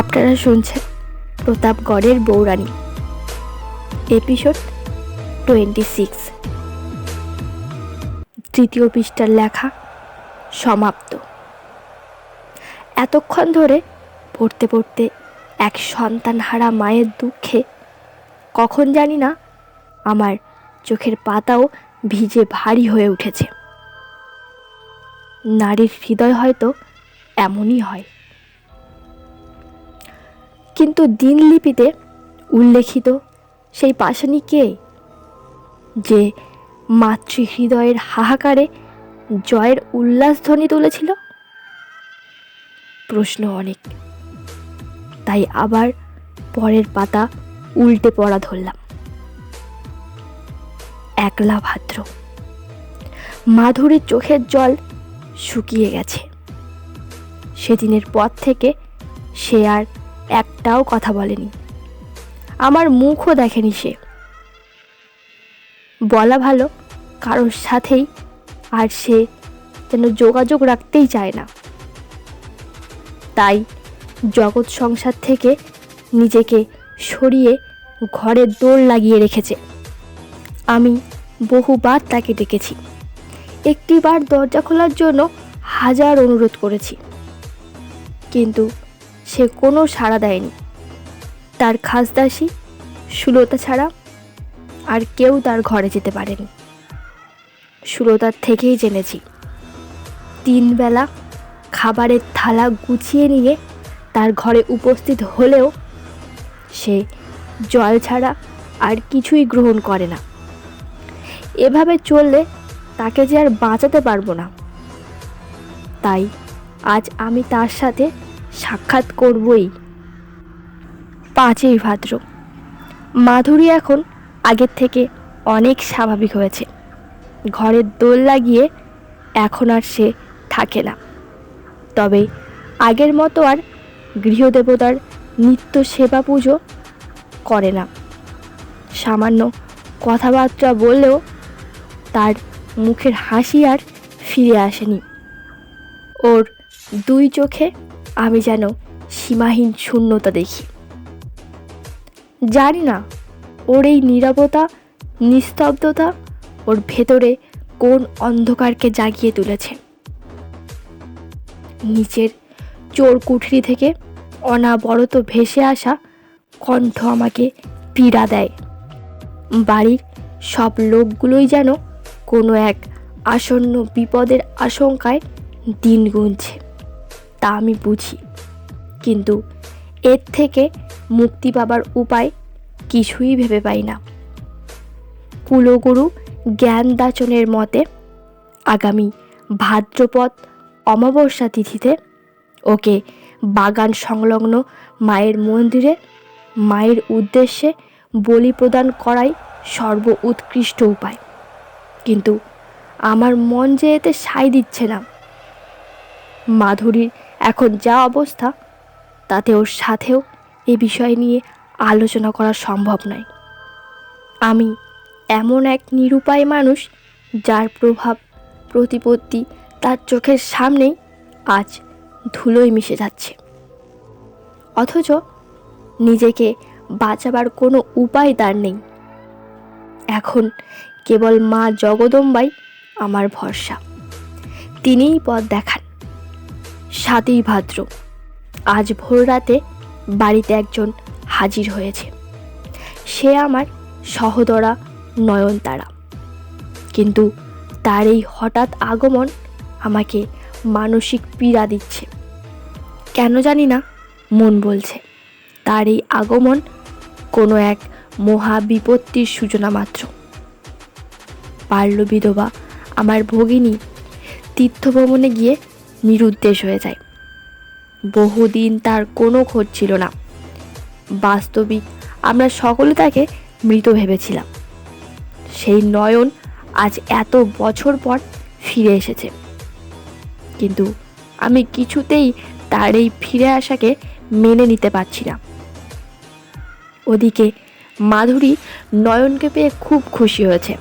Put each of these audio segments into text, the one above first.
আপনারা শুনছেন প্রতাপগড়ের বৌরানী এপিসোড টোয়েন্টি সিক্স তৃতীয় পৃষ্ঠার লেখা সমাপ্ত। এতক্ষণ ধরে পড়তে পড়তে এক সন্তানহারা মায়ের দুঃখে কখন জানি না আমার চোখের পাতাও ভিজে ভারী হয়ে উঠেছে। নারীর হৃদয় হয়তো এমনই হয়। কিন্তু দিনলিপিতে উল্লেখিত সেই পাশানি কে? যে মাতৃহৃদয়ের হাহাকারে জয়ের উল্লাসধ্বনি তুলেছিল? প্রশ্ন অনেক। তাই আবার পরের পাতা উল্টে পড়া ধরলাম। একলা ভাদ্র, মাধুরীর চোখের জল শুকিয়ে গেছে। সেদিনের পর থেকে সে আর একটাও কথা বলেনি। আমার মুখও দেখেনি সে। বলা ভালো, কারোর সাথেই আর সে যেন যোগাযোগ রাখতেই চায় না। তাই জগৎ সংসার থেকে নিজেকে সরিয়ে ঘরের দৌড় লাগিয়ে রেখেছে। আমি বহুবার তাকে ডেকেছি। একটিবার দরজা খোলার জন্য হাজার অনুরোধ করেছি। কিন্তু সে কোনো সাড়া দেয়নি। তার খাসদাসী সুলতা ছাড়া আর কেউ তার ঘরে যেতে পারেনি। সুলতার থেকেই জেনেছি তিনবেলা খাবারের থালা গুছিয়ে নিয়ে তার ঘরে উপস্থিত হলেও সে জল ছাড়া আর কিছুই গ্রহণ করে না। এভাবে চললে তাকে যে আর বাঁচাতে পারব না। তাই আজ আমি তার সাথে সাক্ষাৎ করবই। পাঁচই ভাদ্র। মাধুরী এখন আগের থেকে অনেক স্বাভাবিক হয়েছে। ঘরের দোল লাগিয়ে এখন আর সে থাকে না। তবে আগের মতো আর গৃহদেবতার নিত্য সেবা পুজো করে না। সামান্য কথাবার্তা বললেও তার মুখের হাসি আর ফিরে আসেনি। ওর দুই চোখে আমি যেন সীমাহীন শূন্যতা দেখি। জানি না ওর এই নীরবতা, নিস্তব্ধতা ওর ভেতরে কোন অন্ধকারকে জাগিয়ে তুলেছে। নিচের চোর কুঠরি থেকে অনাবরত ভেসে আসা কণ্ঠ আমাকে পীড়া দেয়। বাড়ির সব লোকগুলোই যেন কোনো এক আসন্ন বিপদের আশঙ্কায় দিন গুনছে। তা আমি বুঝি। কিন্তু এর থেকে মুক্তি পাবার উপায় কিছুই ভেবে পাই না। কুলগুরু জ্ঞানদাচনের মতে আগামী ভাদ্রপদ অমাবস্যা তিথিতে ওকে বাগান সংলগ্ন মায়ের মন্দিরে মায়ের উদ্দেশ্যে বলি প্রদান করাই সর্ব উৎকৃষ্ট উপায়। কিন্তু আমার মন যে এতে সাই দিচ্ছে না। মাধুরীর এখন যা অবস্থা তাতে ওর সাথেও এ বিষয় নিয়ে আলোচনা করা সম্ভব নয়। আমি এমন এক নিরুপায় মানুষ, যার প্রভাব, প্রতিপত্তি তার চোখের সামনেই আজ ধুলোয় মিশে যাচ্ছে। অথচ নিজেকে বাঁচাবার কোনো উপায় তার নেই। এখন কেবল মা জগদম্বাই আমার ভরসা। তিনিই পথ দেখান। সাতই ভাদ্র। আজ ভোর রাতে বাড়িতে একজন হাজির হয়েছে। সে আমার সহদরা নয়নতারা। কিন্তু তার এই হঠাৎ আগমন আমাকে মানসিক পীড়া দিচ্ছে। কেন জানি না, মন বলছে। তার এই আগমন কোনো এক মহা বিপত্তির সূচনা মাত্র। পারল বিধবা আমার ভগিনী তীর্থভ্রমণে গিয়ে নিরুদ্দেশ হয়ে যায়। বহুদিন তার কোনো খোঁজ ছিল না। বাস্তবিক আমরা সকলে তাকে মৃত ভেবেছিলাম। সেই নয়ন আজ এত বছর পর ফিরে এসেছে। কিন্তু আমি কিছুতেই তার এই ফিরে আসাকে মেনে নিতে পারছি না। ওদিকে মাধুরী নয়নকে পেয়ে খুব খুশি হয়েছে।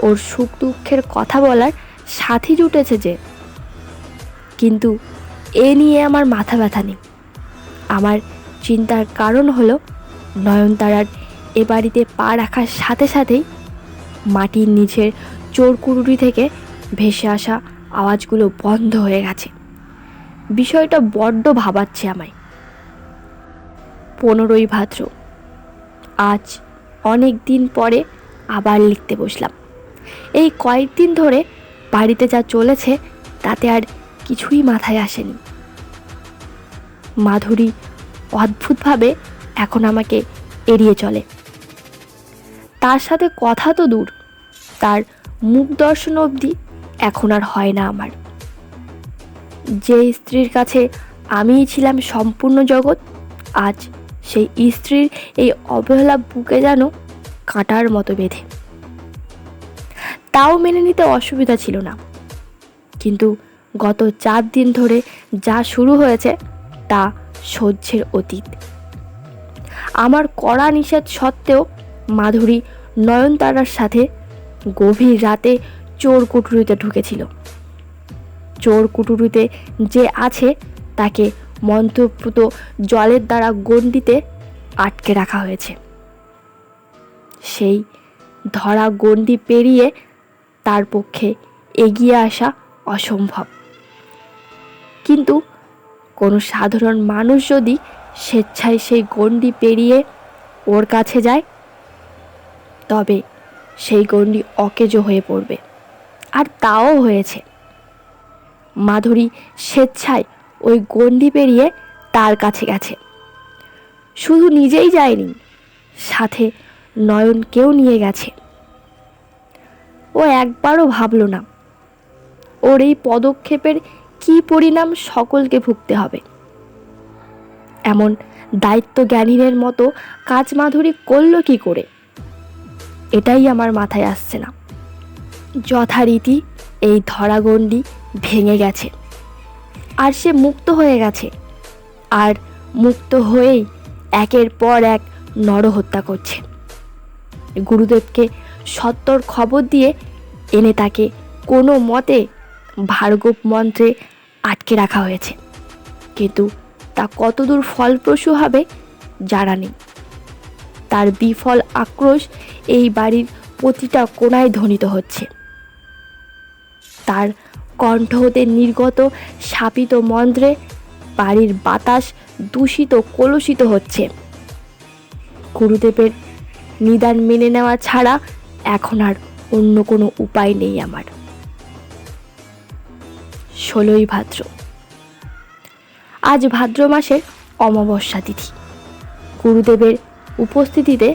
ওর সুখ দুঃখের কথা বলার সাথী জুটেছে যে কিন্তু এ নিয়ে আমার মাথা ব্যথা নেই। আমার চিন্তার কারণ হলো নয়নতারার এ বাড়িতে পা রাখার সাথে সাথেই মাটির নিচের চোরকুরুরি থেকে ভেসে আসা আওয়াজগুলো বন্ধ হয়ে গেছে। বিষয়টা বড্ড ভাবাচ্ছে আমায়। পনেরোই ভাদ্র। আজ অনেক দিন পরে আবার লিখতে বসলাম। এই কয়েকদিন ধরে বাড়িতে যা চলেছে তাতে আর কিছুই মাথায় আসেনি। মাধুরী অদ্ভুতভাবে এখন আমাকে এড়িয়ে চলে। তার সাথে কথা তো দূর, তার মুখ দর্শন অবধি এখন আর হয় না আমার। যে স্ত্রীর কাছে আমিই ছিলাম সম্পূর্ণ জগৎ, আজ সেই স্ত্রীর এই অবহেলা বুকে যেন কাঁটার মতো বেঁধে। তাও মেনে নিতে অসুবিধা ছিল না। কিন্তু গত চার দিন ধরে যা শুরু হয়েছে তা সহ্যের অতীত। আমার কড়া নিষেধ সত্ত্বেও মাধুরী নয়নতারার সাথে গভীর রাতে চোর কুটুরিতে ঢুকেছিল। চোর কুটুরিতে যে আছে তাকে মন্ত্রপুত জলের দ্বারা গণ্ডিতে আটকে রাখা হয়েছে। সেই ধরা গণ্ডি পেরিয়ে তার পক্ষে এগিয়ে আসা অসম্ভব। কিন্তু কোনো সাধারণ মানুষ যদি স্বেচ্ছায় সেই গণ্ডি পেরিয়ে ওর কাছে যায়, তবে সেই গণ্ডি অকেজো হয়ে পড়বে। আর তাও হয়েছে। মাধুরী স্বেচ্ছায় ওই গণ্ডি পেরিয়ে তার কাছে গেছে। শুধু নিজেই যায়নি, সাথে নয়নকেও নিয়ে গেছে। ও একবারও ভাবলো না। ওর এই পদক্ষেপের কী পরিণাম সকলকে ভুগতে হবে। এমন দায়িত্ব জ্ঞানীদের মতো কাজ মাধুরী করল কি করে? এটাই আমার মাথায় আসছে না। যথারীতি এই ধরাগণ্ডি ভেঙে গেছে। আর সে মুক্ত হয়ে গেছে। আর মুক্ত হয়েই একের পর এক নরহত্যা করছে। গুরুদেবকে সত্তর খবর দিয়ে এনে তাকে কোনো মতে ভার্গব মন্ত্রে আটকে রাখা হয়েছে। কিন্তু তা কতদূর ফলপ্রসূ হবে জানা নেই। তার বিফল আক্রোশ এই বাড়ির প্রতিটা কোনায় ধ্বনিত হচ্ছে। তার কণ্ঠ হতে নির্গত শাপিত মন্ত্রে বাড়ির বাতাস দূষিত, কলুষিত হচ্ছে। গুরুদেবের নিদান মেনে নেওয়া ছাড়া এখন আর অন্য কোনো উপায় নেই আমার। ষোলোই ভাদ্র। আজ ভাদ্র মাসের অমাবস্যা তিথি। গুরুদেবের উপস্থিতিতে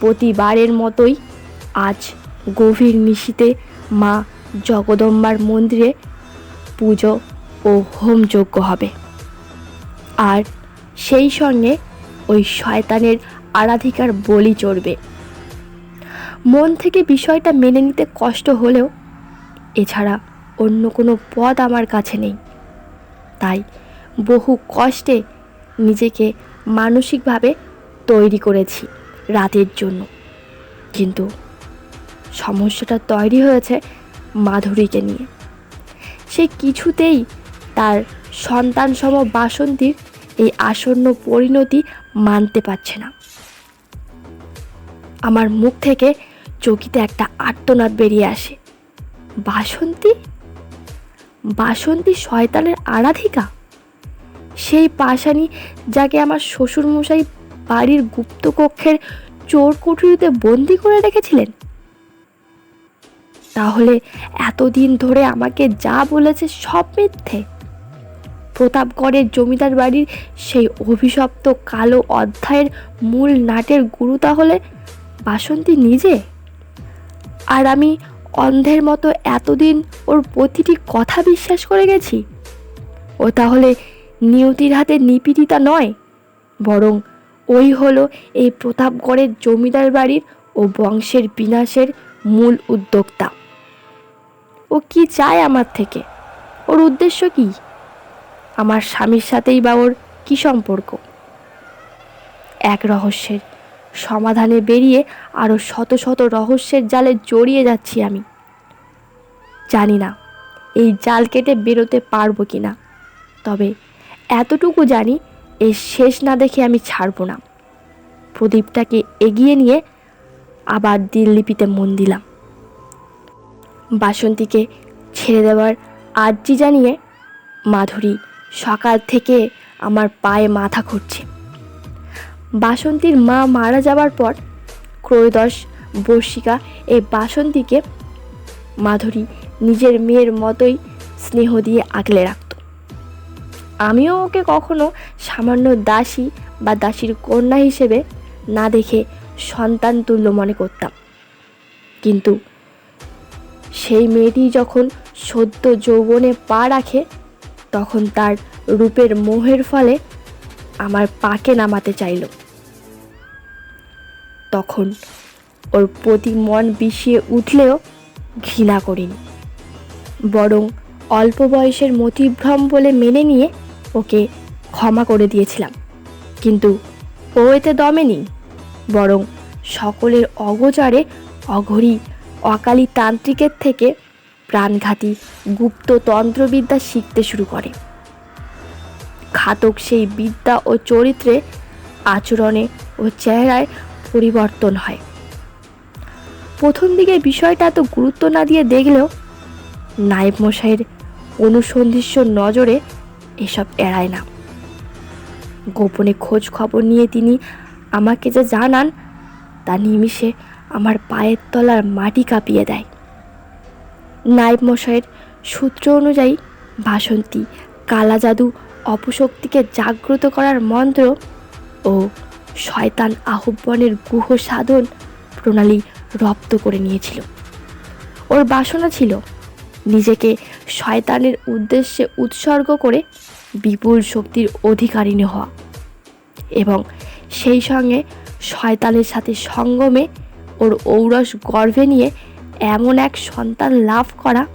প্রতিবারের মতোই আজ গভীর নিশীতে মা জগদম্বার মন্দিরে পুজো ও হোমযজ্ঞ হবে। আর সেই সঙ্গে ওই শয়তানের আরাধিকার বলি চড়বে। মন থেকে বিষয়টা মেনে নিতে কষ্ট হলেও এছাড়া অন্য কোনো পদ আমার কাছে নেই। তাই বহু কষ্টে নিজেকে মানসিকভাবে তৈরি করেছি রাতের জন্য। কিন্তু সমস্যাটা তৈরি হয়েছে মাধুরীকে নিয়ে। সে কিছুতেই তার সন্তানসম বাসন্তীর এই আসন্ন পরিণতি মানতে পারছে না। আমার মুখ থেকে চকিতে একটা আর্তনাদ বেরিয়ে আসে। বাসন্তী? বাসন্তী শয়তানের আরাধিকা? সেই পাশানি যাকে আমার শ্বশুরমশাই বাড়ির গুপ্তকক্ষের চোর কুঠুরিতে বন্দি করে রেখেছিলেন? তাহলে এতদিন ধরে আমাকে যা বলেছে সব মিথ্যে। প্রতাপগড়ের জমিদার বাড়ির সেই অভিশপ্ত কালো অধ্যায়ের মূল নাটের গুরু তাহলে বাসন্তী নিজে? আর আমি অন্ধের মতো এতদিন ওর প্রতিটি কথা বিশ্বাস করে গেছি। ও তাহলে নিয়তির হাতে নিপীড়িতা নয়, বরং ওই হলো এই প্রতাপগড়ের জমিদার বাড়ির ও বংশের বিনাশের মূল উদ্যোক্তা। ও কি চায় আমার থেকে? ওর উদ্দেশ্য কি? আমার স্বামীর সাথেই বা ওর কী সম্পর্ক? এক রহস্যের সমাধানে বেরিয়ে আরও শত শত রহস্যের জালে জড়িয়ে যাচ্ছি আমি। জানি না এই জাল কেটে বেরোতে পারব কি না তবে এতটুকু জানি এর শেষ না দেখে আমি ছাড়ব না। প্রদীপটাকে এগিয়ে নিয়ে আবার দিল্লিপিতে মন দিলাম। বাসন্তীকে ছেড়ে দেওয়ার আর্জি জানিয়ে, মাধুরী, সকাল থেকে আমার পায়ে মাথা ঘুরছে। বাসন্তীর মা মারা যাবার পর ক্রয়োদশ বর্ষিকা এই বাসন্তীকে মাধুরী নিজের মেয়ের মতোই স্নেহ দিয়ে আগলে রাখত। আমিও ওকে কখনো সামান্য দাসী বা দাসীর কন্যা হিসেবে না দেখে সন্তান তুল্য মনে করতাম। কিন্তু সেই মেয়েটি যখন সদ্য যৌবনে পা রাখে, তখন তার রূপের মোহের ফলে আমার পাকে নামাতে চাইল। তখন ওর প্রতি মন বিষিয়ে উঠলেও ঘৃণা করিনি। বরং অল্প বয়সের মতিভ্রম বলে মেনে নিয়ে ওকে ক্ষমা করে দিয়েছিলাম। কিন্তু ও এতে দমেনি বরং সকলের অগোচরে অঘরী অকালী তান্ত্রিকের থেকে প্রাণঘাতী গুপ্ত তন্ত্রবিদ্যা শিখতে শুরু করে। ঘাতক সেই বিদ্যা ও চরিত্রে আচরণে ও চেহারায় পরিবর্তন হয়। প্রথম দিকে বিষয়টা এত গুরুত্ব না দিয়ে দেখলেও নায়েব মশাইয়ের অনুসন্ধিৎস নজরে এসব এড়ায় না। গোপনে খোঁজ খবর নিয়ে তিনি আমাকে যে জানান, তা নিমিষে আমার পায়ের তলার মাটি কাঁপিয়ে দেয়। নায়েব মশাইয়ের সূত্র অনুযায়ী বাসন্তী কালা জাদু অপশক্তিকে জাগ্রত করার মন্ত্র ও শয়তান আহ্বানের গুহ সাধন প্রণালী রপ্ত করে নিয়েছিল। ওর বাসনা ছিল নিজেকে শয়তানের উদ্দেশ্যে উৎসর্গ করে বিপুল শক্তির অধিকারিণী হওয়া এবং সেই সঙ্গে শয়তানের সাথে সঙ্গমে ওর ঔরস গর্ভে নিয়ে এমন এক সন্তান লাভ করা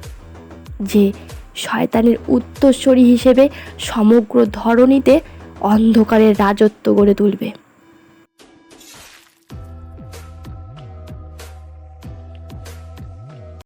যে শয়তানের উত্তরস্বরী হিসেবে সমগ্র ধরণীতে অন্ধকারের রাজত্ব গড়ে তুলবে।